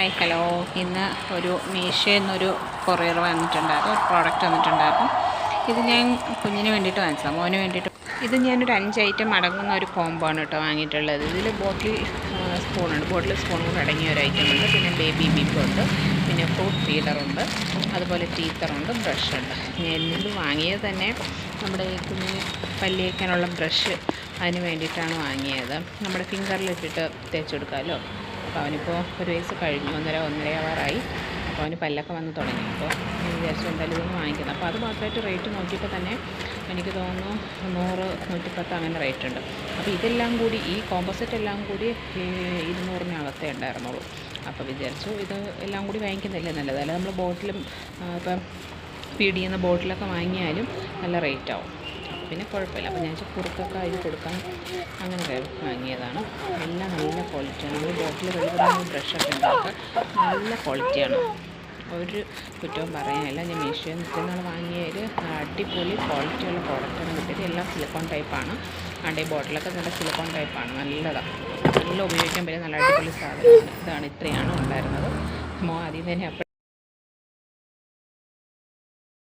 Hi hello ഇന്ന് ഒരു മീഷോയിൽ എന്നൊരു കൊറിയർ വന്നിട്ടുണ്ടായിരുന്നു ഒരു പ്രോഡക്റ്റ് വന്നിട്ടുണ്ടായിരുന്നു. ഇത് ഞാൻ കുഞ്ഞിന് വേണ്ടിയിട്ട് വാങ്ങിച്ചതാണ് മോന് വേണ്ടിയിട്ട്. ഇത് ഞാനൊരു അഞ്ച് ഐറ്റം അടങ്ങുന്ന ഒരു കോംബോ ആണ് കേട്ടോ വാങ്ങിയിട്ടുള്ളത്. ഇതിൽ ബോട്ടിൽ സ്പൂണുണ്ട് ബോട്ടിൽ സ്പൂൺ കൂടെ അടങ്ങിയ ഒരു ഐറ്റം ഉണ്ട്. പിന്നെ ബേബി ബിപ്പുണ്ട് പിന്നെ ഫ്രൂട്ട് ഫീഡറുണ്ട് അതുപോലെ ടീത്തറുണ്ട് ബ്രഷുണ്ട് ഞാൻ ഇത് വാങ്ങിയത് തന്നെ നമ്മുടെ ഈ കുഞ്ഞിന് പല്ലിയേക്കാനുള്ള ബ്രഷ് അതിന് വേണ്ടിയിട്ടാണ് വാങ്ങിയത്. നമ്മുടെ ഫിംഗറിലിട്ടിട്ട് തേച്ചെടുക്കാമല്ലോ അപ്പോൾ അവനിപ്പോൾ ഒരു വയസ്സ് കഴിഞ്ഞു ഒന്നര ഒന്നര ആവാറായി. അപ്പോൾ അവന് പല്ലൊക്കെ വന്ന് തുടങ്ങി. അപ്പോൾ ഞാൻ വിചാരിച്ചു എന്തായാലും ഇതൊന്ന് വാങ്ങിക്കുന്നത് അപ്പോൾ അത് മാത്രമായിട്ട് റേറ്റ് നോക്കിയപ്പോൾ തന്നെ എനിക്ക് തോന്നുന്നു നൂറ് നൂറ്റിപ്പത്ത് അങ്ങനെ റേറ്റ് ഉണ്ട്. അപ്പോൾ ഇതെല്ലാം കൂടി ഈ കോമ്പസെറ്റ് എല്ലാം കൂടി ഇരുന്നൂറിനകത്തേ ഉണ്ടായിരുന്നുള്ളൂ. അപ്പോൾ വിചാരിച്ചു ഇത് എല്ലാം കൂടി വാങ്ങിക്കുന്നില്ലേ നല്ലത്? അല്ല നമ്മൾ ബോട്ടിലും ഇപ്പം ചെയ്യുന്ന ബോട്ടിലൊക്കെ വാങ്ങിയാലും നല്ല റേറ്റ് ആവും. പിന്നെ കുഴപ്പമില്ല. അപ്പോൾ ഞാൻ കുറുക്കൊക്കെ അതിൽ കൊടുക്കാൻ അങ്ങനെ വാങ്ങിയതാണ്. എല്ലാം ക്വാളിറ്റിയാണ് ബ്രഷ് ബ്രഷൊക്കെ ഉണ്ടാക്കുക. നല്ല ക്വാളിറ്റിയാണ്. ഒരു കുറ്റവും പറയാനില്ല. ഞാൻ മീഷോയിൽ നിന്ന് വാങ്ങിയ ഒരു അടിപൊളി ക്വാളിറ്റിയുള്ള പ്രോഡക്റ്റാണ് കിട്ടിയത്. എല്ലാം സിലിക്കോൺ ടൈപ്പാണ് അണ്ടേ ബോട്ടിലൊക്കെ നല്ല സിലിക്കോൺ ടൈപ്പാണ് നല്ലതാണ് നല്ല ഉപയോഗിക്കാൻ പറ്റിയ നല്ല അടിപൊളി സാധനമാണ്. ഇതാണ് ഇത്രയാണ് ഉണ്ടായിരുന്നത്. മോ ആദ്യം തന്നെ